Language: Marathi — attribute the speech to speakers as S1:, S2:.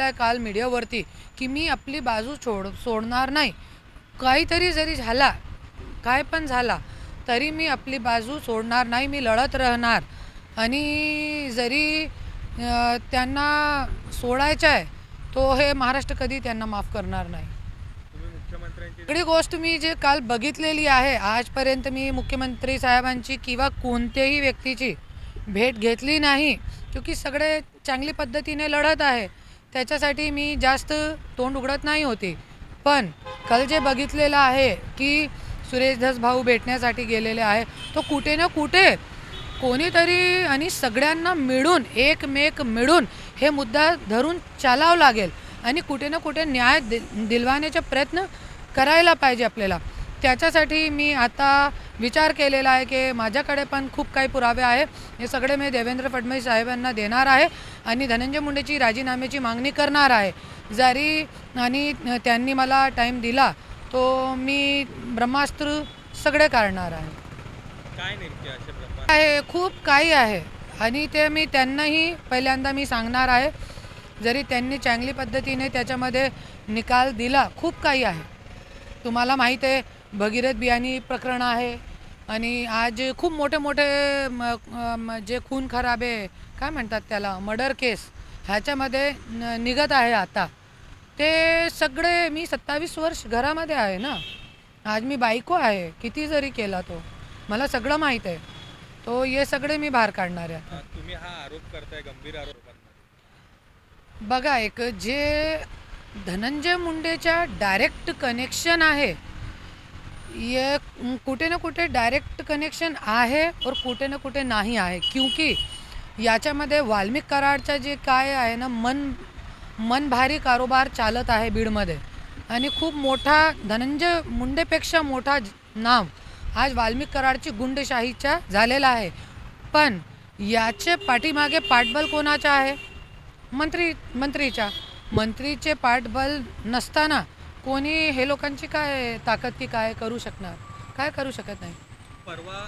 S1: आहे काल मीडियावरती की मी आपली बाजू सोड सोडणार नाही. काहीतरी जरी झाला काय पण झाला तरी मी आपली बाजू सोडणार नाही मी लढत राहणार. आणि जरी त्यांना सोडायचं आहे तो हे महाराष्ट्र कधी त्यांना माफ करणार नाही. सगळी गोष्ट मी जे काल बघितलेली आहे आजपर्यंत मी मुख्यमंत्री साहेबांची किंवा कोणत्याही व्यक्तीची भेट घेतली नाही क्योंकि सगळे चांगली पद्धतीने लढत आहे. त्याच्यासाठी मी जास्त तोंड उघडत नाही होती. पण काल जे बघितलेलं आहे की सुरेश धस भाऊ भेटण्यासाठी गेलेले आहे तो कुठे ना कुठे कोणीतरी आणि सगळ्यांना मिळून एकमेक मिळून हे मुद्दा धरून चालावं लागेल आणि कुठे ना कुठे न्याय दि दिलवाण्याचा प्रयत्न करायला पाहिजे आपल्याला. त्याच्यासाठी मी आता विचार केलेला आहे की माझ्याकडे पण खूप काही पुरावे आहे. हे सगळे मी देवेंद्र फडणवीस साहेबांना देणार आहे आणि धनंजय मुंडेची राजीनाम्याची मागणी करणार आहे. जरी आणि त्यांनी मला टाईम दिला तो मी ब्रह्मास्त्र सगळे काढणार आहे.
S2: काय
S1: आहे खूप काही आहे आणि ते मी त्यांनाही पहिल्यांदा मी सांगणार आहे. जरी त्यांनी चांगली पद्धतीने त्याच्यामध्ये निकाल दिला खूप काही आहे. तुम्हाला माहीत आहे भगीरथ बियाणी प्रकरण आहे. आणि आज खूप मोठे मोठे जे खून खराबे काय म्हणतात त्याला मर्डर केस ह्याच्यामध्ये निघत आहे आता. ते सगळे मी सत्तावीस वर्ष घरामध्ये आहे ना. आज मी बायको आहे किती जरी केला तो. मला सगळं माहीत आहे. तो हे सगळे मी बाहेर काढणार आहे
S2: तुम्ही हा आरोप करताय गंभीर आरोप
S1: बघा एक जे धनंजय मुंडेच्या डायरेक्ट कनेक्शन आहे ये कुठे ना कुठे डायरेक्ट कनेक्शन आहे और कुठे ना कुठे नाही आहे. क्योंकि याच्यामध्ये वाल्मिक कराडचं जे काय आहे ना मन मन भारी कारोबार चालत आहे बीडमध्ये. आणि खूप मोठा धनंजय मुंडेपेक्षा मोठा नाव आज वाल्मिक कराडची गुंडशाहीचा झालेला आहे. पण याचे पाठीमागे पाठबल कोणाचा आहे? मंत्री मंत्रीच्या. मंत्रीचे पाठबल नसताना कोणी हे लोकांची काय ताकद की काय करू शकणार? काय करू शकत नाही?
S2: परवा